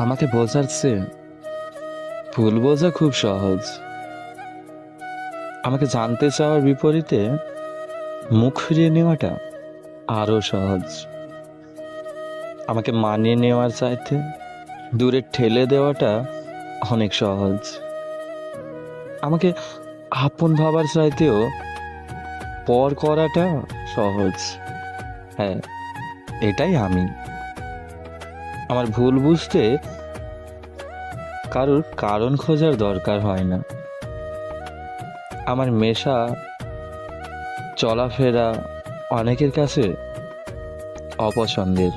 আমাকে বোঝার চেয়ে ভুল বোঝা খুব সহজ। আমাকে জানতে চাওয়ার বিপরীতে মুখ ফিরিয়ে নেওয়াটা আরও সহজ। আমাকে মানিয়ে নেওয়ার চাইতে দূরে ঠেলে দেওয়াটা অনেক সহজ। আমাকে আপন ভাবার চাইতেও পর করাটা সহজ। হ্যাঁ এটাই আমি। আমার ভুল বুঝতে কারোর কারণ খোঁজার দরকার হয় না। আমার মেশা, চলাফেরা অনেকের কাছে অপছন্দের।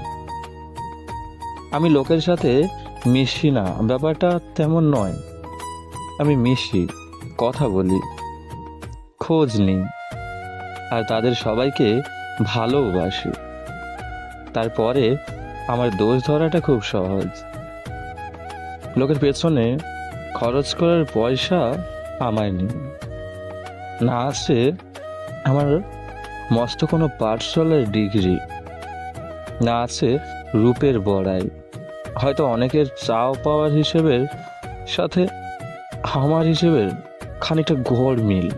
আমি লোকের সাথে মিশি না, ব্যাপারটা তেমন নয়। আমি মিশি, কথা বলি, খোঁজ নিই, আর তাদের সবাইকে ভালোবাসি। তারপরে আমার দোষ ধরাটা খুব সহজ। লোকের পেছনে খরচ করার পয়সা আমার নেই। না আছে আমার মস্ত কোনো পাঠশালার ডিগ্রি। না আছে রূপের বড়াই। হয়তো অনেকের চাও পাওয়ার হিসেবে সাথে আমার হিসেবে খানিকটা ঘোর মিল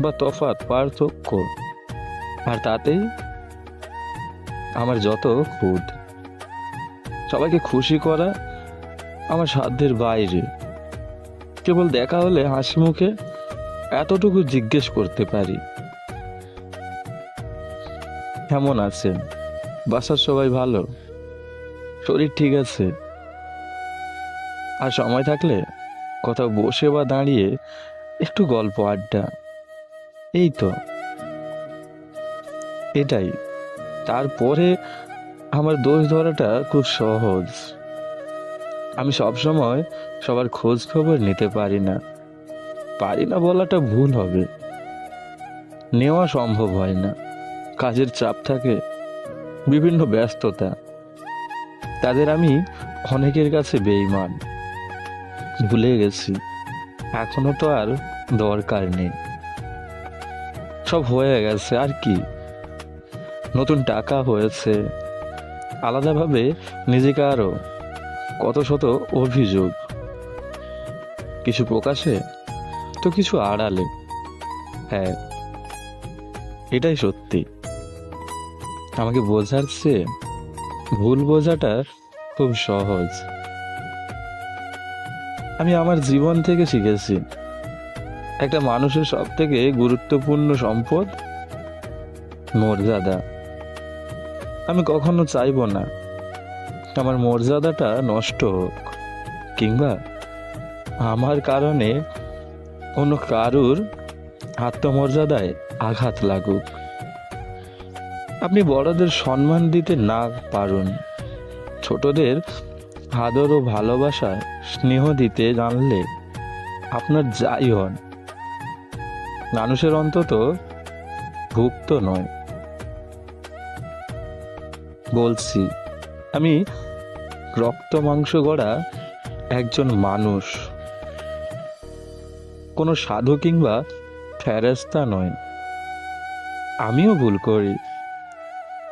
বা তফাৎ পার্থক্য। আর তাতেই আমার যত খুদ সবাইকে খুশি করা আমার সাধ্যের বাইরে। কেবল দেখা হলে হাসি মুখে এতটুকু জিজ্ঞেস করতে পারি। কেমন আছেন? বাসার সবাই ভালো? শরীর ঠিক আছে? আর সময় থাকলে কোথাও বসে বা দাঁড়িয়ে একটু গল্প, আড্ডা। এই তো। এটাই। তারপরে আমার দোষ ধরাটা খুব সহজ। আমি সবসময় সবার খোঁজ খবর নিতে পারি না। পারি না বলাটা ভুল হবে। নেওয়া সম্ভব হয় না। কাজের চাপ থাকে। বিভিন্ন ব্যস্ততা। তাদের আমি অনেকের কাছে বেইমান ভুলে গেছি। এখনও তো আর দরকার নেই। সব হয়ে গেছে, আর কি? নতুন টাকা হয়েছে। আলাদাভাবে নিজেকে আরও কত শত অভিযোগ। কিছু প্রকাশে তো কিছু আড়ালে। হ্যাঁ এটাই সত্যি। আমাকে বোঝার চেয়ে ভুল বোঝাটা খুব সহজ। আমি আমার জীবন থেকে শিখেছি, একটা মানুষের সব থেকে গুরুত্বপূর্ণ সম্পদ মর্যাদা। আমি কখনো চাইব না। আমার মর্যাদাটা নষ্ট হোক, কিংবা আমার কারণে কোনো কারুর আত্মমর্যাদায় আঘাত লাগুক। আপনি বড়দের সম্মান দিতে না পারুন। ছোটদের আদর ও ভালোবাসা, স্নেহ দিতে জানলে আপনার যাই হন। মানুষের অন্তত ভুক্ত নয়। বলছি, আমি রক্ত মাংস গড়া একজন মানুষ। কোনো সাধু কিংবা ফেরেস্তা নয়। আমিও ভুল করি।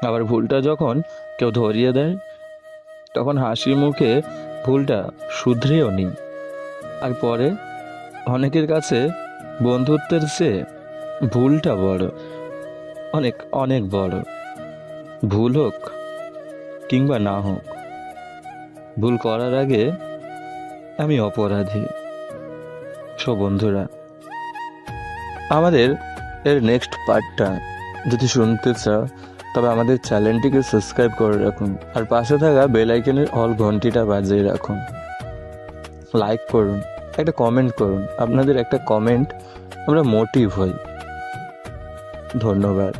আবার ভুলটা যখন কেউ ধরিয়ে দেয়, তখন হাসি মুখে ভুলটা শুধরেও নিই। আর পরে অনেকের কাছে বন্ধুত্বের চেয়ে ভুলটা বড়, অনেক অনেক বড়। ভুল হোক কিংবা না হোক, ভুল করার আগে আমি অপরাধী। সো বন্ধুরা, আমাদের এর নেক্সট পার্টটা যদি শুনতে চাও, তবে আমাদের চ্যানেলটিকে সাবস্ক্রাইব করে রাখুন আর পাশে থাকা বেল আইকনের অল ঘন্টিটা বাজিয়ে রাখুন। লাইক করুন, একটা কমেন্ট করুন। আপনাদের একটা কমেন্ট আমরা মোটিভ হই। ধন্যবাদ।